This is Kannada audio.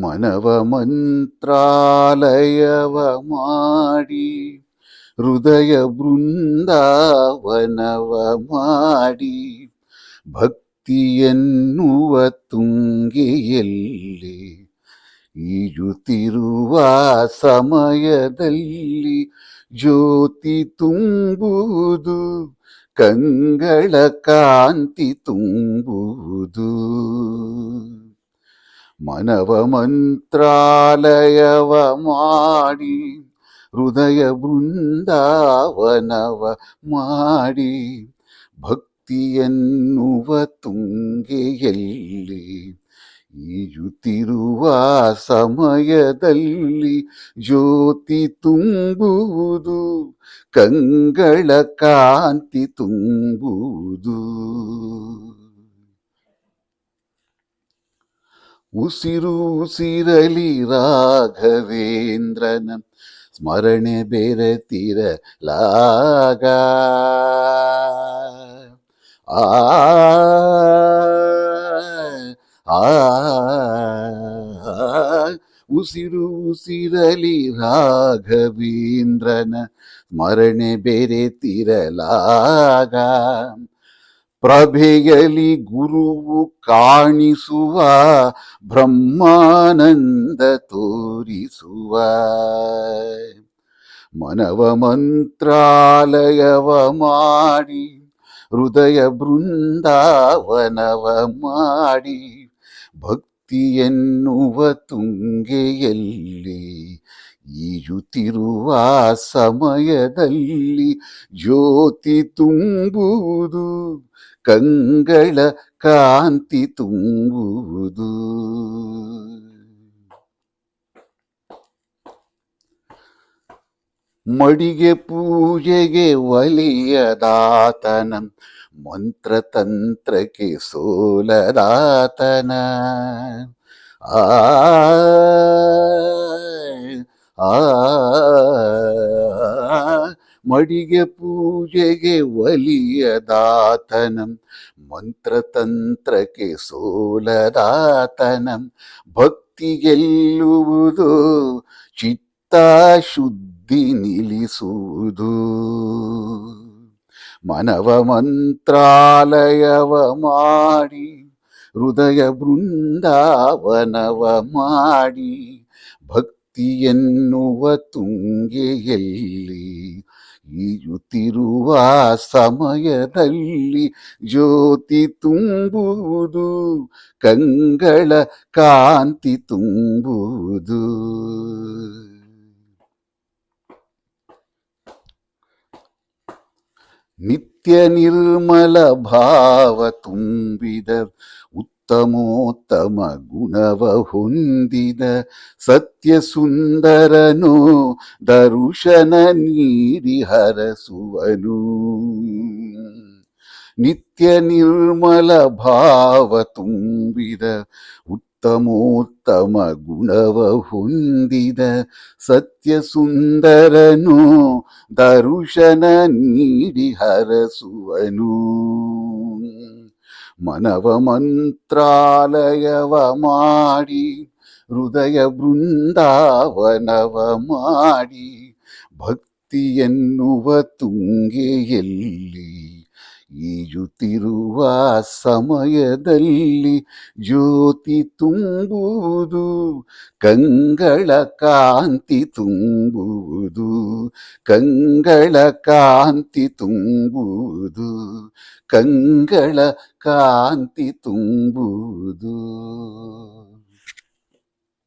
ಮನವ ಮಂತ್ರಾಲಯವ ಮಾಡಿ ಹೃದಯ ಬೃಂದಾವನವ ಮಾಡಿ ಭಕ್ತಿಯನ್ನುವ ತುಂಗೆಯಲ್ಲಿ, ಈಜುತ್ತಿರುವ ಸಮಯದಲ್ಲಿ ಜ್ಯೋತಿ ತುಂಬುವುದು, ಕಂಗಳ ಕಾಂತಿ ತುಂಬುವುದು. ಮನವ ಮಂತ್ರಾಲಯವ ಮಾಡಿ ಹೃದಯ ಬೃಂದಾವನವ ಮಾಡಿ ಭಕ್ತಿಯನ್ನುವ ತುಂಗೆಯಲ್ಲಿ ಈಜುತ್ತಿರುವ ಸಮಯದಲ್ಲಿ ಜ್ಯೋತಿ ತುಂಬುವುದು ಕಂಗಳ ಕಾಂತಿ ತುಂಬುವುದು ಉಸಿರು ಉಸಿರಲಿ ರಾಘವೇಂದ್ರನ ಸ್ಮರಣೆ ಬೆರೆತಿರಲಾಗ ಆ ಆ ಉಸಿರು ಉಸಿರಲಿ ರಾಘವೇಂದ್ರನ ಸ್ಮರಣೆ ಬೆರೆತಿರಲಾಗ ಪ್ರಭೆಯಲಿ ಗುರುವು ಕಾಣಿಸುವ, ಬ್ರಹ್ಮಾನಂದ ತೋರಿಸುವ. ಮನವ ಮಂತ್ರಾಲಯವ ಮಾಡಿ, ಹೃದಯ ಬೃಂದಾವನವ ಮಾಡಿ, ಭಕ್ತಿಯೆನ್ನುವ ತುಂಗೆಯಲ್ಲಿ ಈಜುತ್ತಿರುವ ಸಮಯದಲ್ಲಿ ಜ್ಯೋತಿ ತುಂಬುವುದು ಕಂಗಳ ಕಾಂತಿ ತುಂಬುವುದು ಮಡಿಗೆ ಪೂಜೆಗೆ ಒಲಿಯದಾತನ ಮಂತ್ರತಂತ್ರಕ್ಕೆ ಸೋಲದಾತನ ಆ ಆ ಮಡಿಗೆ ಪೂಜೆಗೆ ಒಲಿಯದಾತನ ಮಂತ್ರತಂತ್ರಕ್ಕೆ ಸೋಲದಾತನಂ. ಭಕ್ತಿ ಗೆಲ್ಲುವುದು ಚಿತ್ತ ಶುದ್ಧಿ ನಿಲ್ಲಿಸುವುದು. ಮನವ ಮಂತ್ರಾಲಯವ ಮಾಡಿ, ಹೃದಯ ಬೃಂದಾವನವ ಮಾಡಿ ಭಕ್ತಿಯನ್ನುವ ತುಂಗೆಯಲ್ಲಿ ಈಜುತ್ತಿರುವ ಸಮಯದಲ್ಲಿ ಜ್ಯೋತಿ ತುಂಬುವುದು ಕಂಗಳ ಕಾಂತಿ ತುಂಬುವುದು. ನಿತ್ಯ ನಿರ್ಮಲ ಭಾವ ತುಂಬಿದ ಉತ್ತಮೋತ್ತಮ ಗುಣವ ಹೊಂದಿದ ಸತ್ಯ ಸುಂದರನು ದರುಶನ ನೀಡಿ ಹರಸುವನು. ನಿತ್ಯ ನಿರ್ಮಲ ಭಾವ ತುಂಬಿದ ಉತ್ತಮೋತ್ತಮ ಗುಣವ ಹೊಂದಿದ ಸತ್ಯ ಸುಂದರನು ದರುಶನ ನೀಡಿ ಹರಸುವನು. ಮನವ ಮಂತ್ರಾಲಯವ ಮಾಡಿ ಹೃದಯ ಬೃಂದಾವನವ ಮಾಡಿ ಭಕ್ತಿಯನ್ನುವ ತುಂಗೆಯಲ್ಲಿ ಈಜುತ್ತಿರುವ ಸಮಯದಲ್ಲಿ ಜ್ಯೋತಿ ತುಂಬುವುದು ಕಂಗಳ ಕಾಂತಿ ತುಂಬುವುದು ಕಂಗಳ ಕಾಂತಿ ತುಂಬುವುದು ಕಂಗಳ ಕಾಂತಿ ತುಂಬುವುದು.